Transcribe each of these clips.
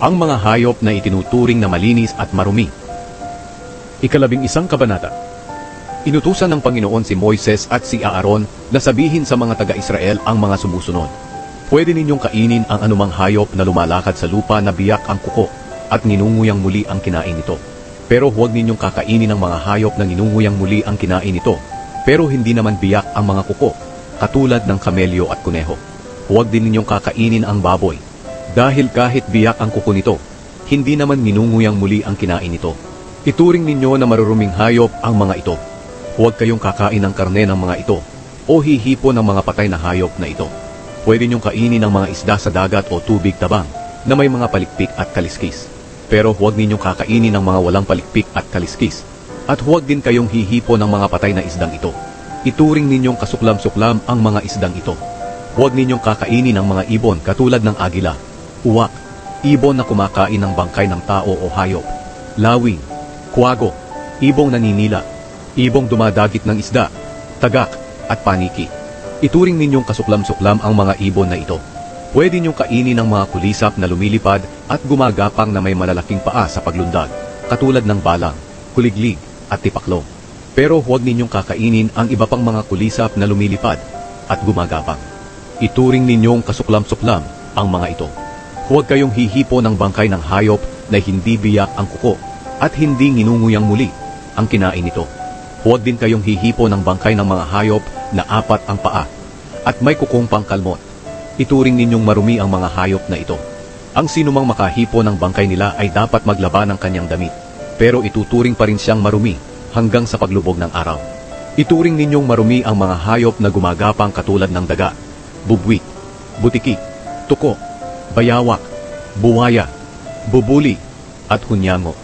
ang mga hayop na itinuturing na malinis at marumi. Ikalabing isang kabanata. Inutusan ng Panginoon si Moises at si Aaron na sabihin sa mga taga-Israel ang mga sumusunod. Pwede ninyong kainin ang anumang hayop na lumalakad sa lupa na biyak ang kuko at ninunguyang muli ang kinain nito. Pero huwag ninyong kakainin ang mga hayop na ninunguyang muli ang kinain nito. Pero hindi naman biyak ang mga kuko, katulad ng kamelyo at kuneho. Huwag din ninyong kakainin ang baboy, dahil kahit biyak ang kuko nito, hindi naman ninunguyang muli ang kinain nito. Ituring ninyo na maruruming hayop ang mga ito. Huwag kayong kakain ng karne ng mga ito, o hihipo ng mga patay na hayop na ito. Pwede niyong kainin ang mga isda sa dagat o tubig tabang na may mga palikpik at kaliskis. Pero huwag ninyong kakainin ang mga walang palikpik at kaliskis. At huwag din kayong hihipo ng mga patay na isdang ito. Ituring ninyong kasuklam-suklam ang mga isdang ito. Huwag ninyong kakainin ang mga ibon katulad ng agila, uwak, ibon na kumakain ng bangkay ng tao o hayop, lawing, kuwago, ibong naninila, ibong dumadagit ng isda, tagak, at paniki. Ituring ninyong kasuklam-suklam ang mga ibon na ito. Pwede ninyong kainin ang mga kulisap na lumilipad at gumagapang na may malalaking paa sa paglundag, katulad ng balang, kuliglig, at tipaklong. Pero huwag ninyong kakainin ang iba pang mga kulisap na lumilipad at gumagapang. Ituring ninyong kasuklam-suklam ang mga ito. Huwag kayong hihipo ng bangkay ng hayop na hindi biyak ang kuko at hindi nginunguyang muli ang kinain nito. Huwag din kayong hihipo ng bangkay ng mga hayop na apat ang paa at may kukong pangkalmot. Ituring ninyong marumi ang mga hayop na ito. Ang sinumang makahipo ng bangkay nila ay dapat maglaba ng kanyang damit, pero ituturing pa rin siyang marumi hanggang sa paglubog ng araw. Ituring ninyong marumi ang mga hayop na gumagapang katulad ng daga, bubwit, butiki, tuko, bayawak, buwaya, bubuli, at hunyango.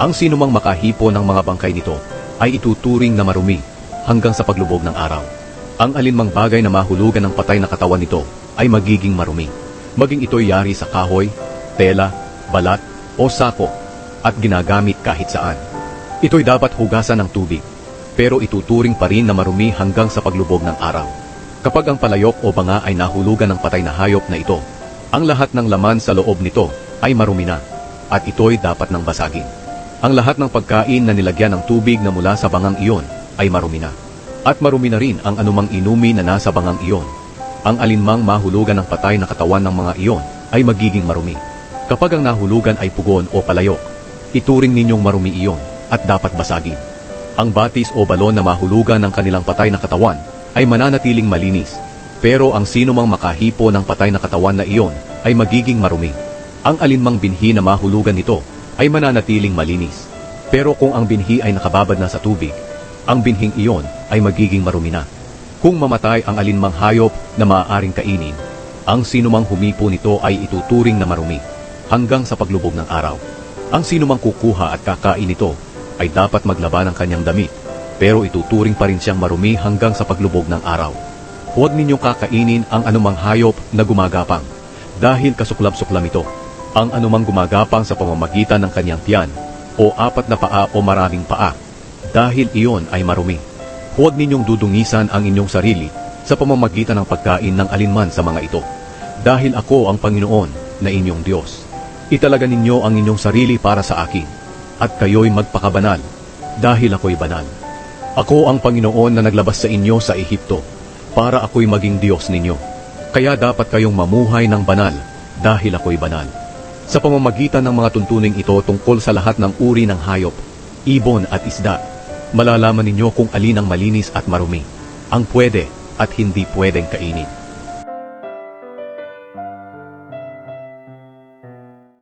Ang sinumang makahipo ng mga bangkay nito ay ituturing na marumi hanggang sa paglubog ng araw. Ang alinmang bagay na mahulugan ng patay na katawan nito ay magiging marumi. Maging ito'y yari sa kahoy, tela, balat, o sako at ginagamit kahit saan. Ito'y dapat hugasan ng tubig, pero ituturing pa rin na marumi hanggang sa paglubog ng araw. Kapag ang palayok o banga ay nahulugan ng patay na hayop na ito, ang lahat ng laman sa loob nito ay marumi na, at ito'y dapat nang basagin. Ang lahat ng pagkain na nilagyan ng tubig na mula sa bangang iyon ay marumi na. At marumi na rin ang anumang inumi na nasa bangang iyon. Ang alinmang mahulugan ng patay na katawan ng mga iyon ay magiging marumi. Kapag ang nahulugan ay pugon o palayok, ituring ninyong marumi iyon at dapat basagin. Ang batis o balon na mahulugan ng kanilang patay na katawan ay mananatiling malinis, pero ang sinumang makahipo ng patay na katawan na iyon ay magiging marumi. Ang alinmang binhi na mahulugan nito ay mananatiling malinis. Pero kung ang binhi ay nakababad na sa tubig, ang binhing iyon ay magiging marumi na. Kung mamatay ang alinmang hayop na maaaring kainin, ang sinumang humipo nito ay ituturing na marumi hanggang sa paglubog ng araw. Ang sinumang kukuha at kakain nito ay dapat maglaba ng kanyang damit, pero ituturing pa rin siyang marumi hanggang sa paglubog ng araw. Huwag ninyong kakainin ang anumang hayop na gumagapang, dahil kasuklab-suklam ito. Ang anumang gumagapang sa pamamagitan ng kanyang tiyan, o apat na paa o maraming paa, dahil iyon ay marumi. Huwag ninyong dudungisan ang inyong sarili sa pamamagitan ng pagkain ng alinman sa mga ito, dahil ako ang Panginoon na inyong Diyos. Italaga ninyo ang inyong sarili para sa akin, at kayo'y magpakabanal, dahil ako'y banal. Ako ang Panginoon na naglabas sa inyo sa Ehipto, para ako'y maging Diyos ninyo. Kaya dapat kayong mamuhay ng banal, dahil ako'y banal. Sa pamamagitan ng mga tuntuning ito tungkol sa lahat ng uri ng hayop, ibon at isda, malalaman ninyo kung alin ang malinis at marumi, ang pwede at hindi pwedeng kainin.